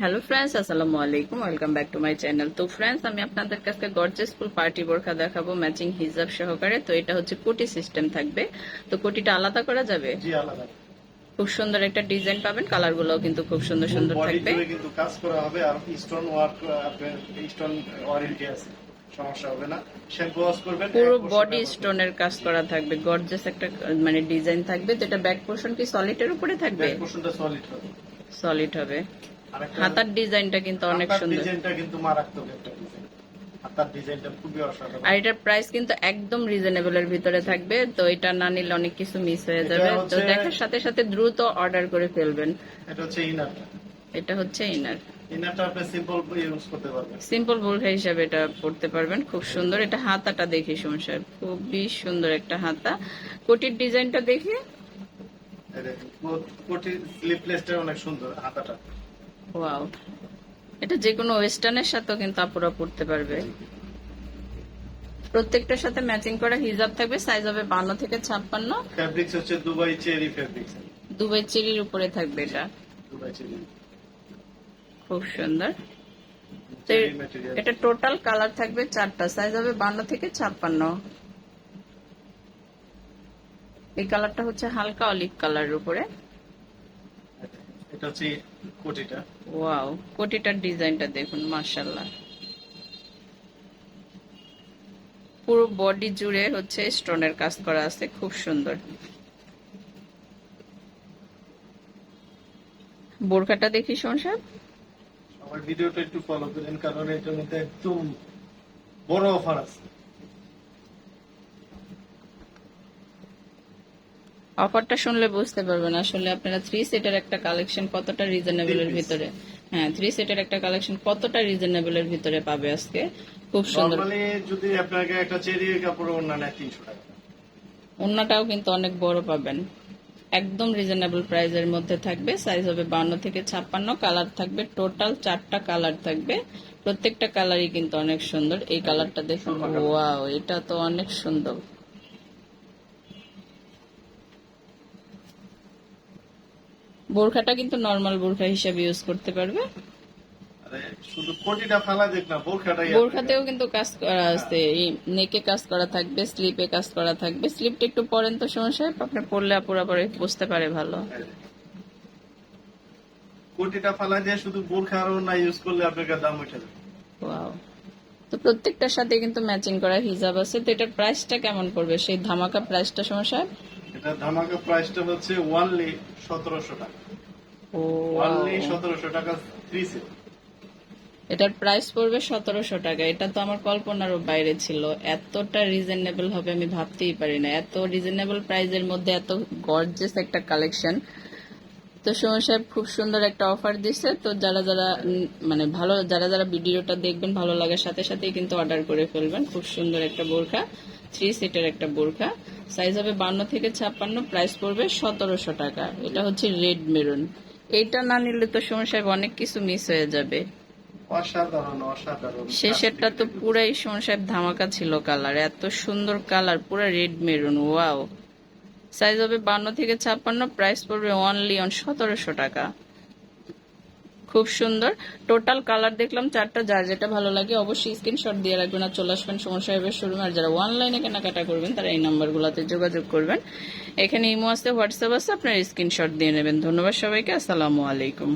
Hello friends আসসালামু আলাইকুম welcome back to my channel তো ফ্রেন্ডস আমি আপনাদের কাছে গর্জেস ফুল পার্টি বোরখা দেখাবো ম্যাচিং হিজাব সহকারে। তো এটা হচ্ছে কোটি সিস্টেম থাকবে। তো কোটিটা আলাদা করা যাবে? জি আলাদা। খুব সুন্দর একটা ডিজাইন পাবেন কালার গুলোও কিন্তু খুব সুন্দর সুন্দর থাকবে। কিন্তু কাজ করা হবে আর স্টোন ওয়ার্ক স্টোন ওয়ারেন্টি আছে। সমস্যা হবে না। শ্যাম্পু ওয়াশ করবেন পুরো বডি স্টোনের কাজ করা থাকবে। গর্জেস একটা মানে ডিজাইন থাকবে। তো এটা ব্যাক পোর্শন কি সলিডের উপরে থাকবে? ব্যাক পোর্শনটা সলিড হবে। সলিড হবে। হাতার ডিজাইনটা কিন্তু অনেক সুন্দর। ডিজাইনটা কিন্তু মারাত্মক একটা ডিজাইন। হাতার ডিজাইনটা খুবই অসাধারণ। আর এটার প্রাইস কিন্তু একদম রিজনেবল এর ভিতরে থাকবে তো এটা না নিলে অনেক কিছু মিস হয়ে যাবে। তো দেখার সাথে সাথে দ্রুত অর্ডার করে ফেলবেন। এটা হচ্ছে ইনারটা এটা হচ্ছে ইনার ইনারটা আপনি সিম্পল ইউজ করতে পারবেন। সিম্পল বোরখা হিসাবে এটা পড়তে পারবেন খুব সুন্দর। এটা হাতাটা দেখি সমস্যা খুবই সুন্দর একটা হাতা। কোটির ডিজাইনটা দেখি। কোটির স্লিপলেসটা অনেক সুন্দর হাতাটা। ওয়াও এটা যে কোনো ওয়েস্টার্নের সাথেও কিন্তু আপুরা পড়তে পারবে। প্রত্যেকটার সাথে ম্যাচিং করা হিজাব থাকবে সাইজ হবে বান্ন থেকে ছাপ্পান্ন। ফেব্রিক্স হচ্ছে দুবাই চেরি ফেব্রিক্স দুবাই চিরির উপরে থাকবে এটা। Dubai cherry. খুব সুন্দর। এটা টোটাল কালার থাকবে চারটা সাইজ হবে বান্ন থেকে ছাপ্পান্ন। এই কালারটা হচ্ছে হালকা অলিভ কালারের উপরে। এটা হচ্ছে কোটিটা। ওয়াও কোটিটার ডিজাইনটা দেখুন মার্শাল্লাহ পুরো বডি জুড়ে হচ্ছে স্টোনের কাজ করা আছে খুব সুন্দর। বোরখাটা দেখি সংসার আমার ভিডিওটা একটু ফলো করেন কারণ এটার মধ্যে একদম বড় অফার আছে। অফারটা শুনলে বুঝতে পারবেন আসলে আপনারা থ্রি সেটের একটা কালেকশন কতটা রিজনেবল এর ভিতরে। হ্যাঁ থ্রি সেটের একটা কালেকশন কতটা রিজনেবল এর ভিতরে পাবে আজকে? খুব সুন্দর। নর্মালি যদি আপনাকে একটা চেরি কাপড় অন্য নেয় তিনশো টাকা। ওন্নাটাও কিন্তু অনেক বড় পাবেন। একদম রিজনেবল প্রাইসের মধ্যে থাকবে সাইজ হবে বান্ন থেকে ছাপ্পান্ন কালার থাকবে টোটাল চারটা কালার থাকবে। প্রত্যেকটা কালারই কিন্তু অনেক সুন্দর। এই কালারটা দেখুন ওয়াও এটা তো অনেক সুন্দর। বোরখাটা কিন্তু নর্মাল বোরখা হিসেবে ইউজ করতে পারবে। শুধু কোটিটা ফালা দেখ না বোরখাটাই বোরখাতেও কিন্তু কাজ করা আছে নেকে কাজ করা থাকবে স্লিপে কাজ করা থাকবে। স্লিপটা একটু পরেন তো সমস্যা আপনি পড়লে পরে বুঝতে পারে ভালো। কোটিটা ফালা দিয়ে শুধু বোরখা আর না ইউজ করলে আপনার দাম উঠে যাবে ওয়াও তো প্রত্যেকটার সাথে কিন্তু ম্যাচিং করা হিজাব আছে তো এটার প্রাইসটা কেমন পড়বে? সেই ধামাকা প্রাইসটা সমস্যা? এটা ধামাকা প্রাইসটা হচ্ছে ওয়ানলি সতেরোশো টাকা। ওয়ানলি সতেরোশো টাকা থ্রি সেট এটার প্রাইস পড়বে সতেরোশো টাকা। এটা তো আমার কল্পনারও বাইরে ছিল। এতটা রিজনেবল হবে আমি ভাবতেই পারি না। এত রিজনেবল প্রাইসের মধ্যে এত গর্জেস একটা কালেকশন তো সোমা সাহেব খুব সুন্দর একটা অফার দিচ্ছে তো যারা যারা মানে ভালো যারা যারা ভিডিওটা দেখবেন ভালো লাগার সাথে সাথেই কিন্তু অর্ডার করে ফেলবেন। খুব সুন্দর একটা বোরখা থ্রি সিটের একটা বোরখা। সাইজ হবে বান্ন থেকে ছাপ্পান্ন প্রাইস পড়বে সতেরোশো টাকা। এটা হচ্ছে রেড মেরুন এইটা না নিলে তো সোমা সাহেব অনেক কিছু মিস হয়ে যাবে। অসাধারণ অসাধারণ। শেষেরটা তো পুরাই সোমা সাহেব ধামাকা ছিল কালার এত সুন্দর কালার পুরা রেড মেরুন ওয়াও সাইজ হবে বান্ন থেকে ছাপ্পান্ন প্রাইস পড়বে অনলি অন সতেরোশো টাকা। খুব সুন্দর। টোটাল কালার দেখলাম চারটা, যার যেটা ভালো লাগে অবশ্যই স্ক্রিনশট দিয়ে রাখবেন আর চলে আসবেন সমস্যা সাহেবের শোরুমে আর যারা অনলাইনে কেনাকাটা করবেন, তারা এই নাম্বারগুলোতে যোগাযোগ করবেন। এখানে ইমো আছে হোয়াটসঅ্যাপ আছে, আপনার স্ক্রিনশট দিয়ে নেবেন। ধন্যবাদ সবাইকে, আসসালামু আলাইকুম।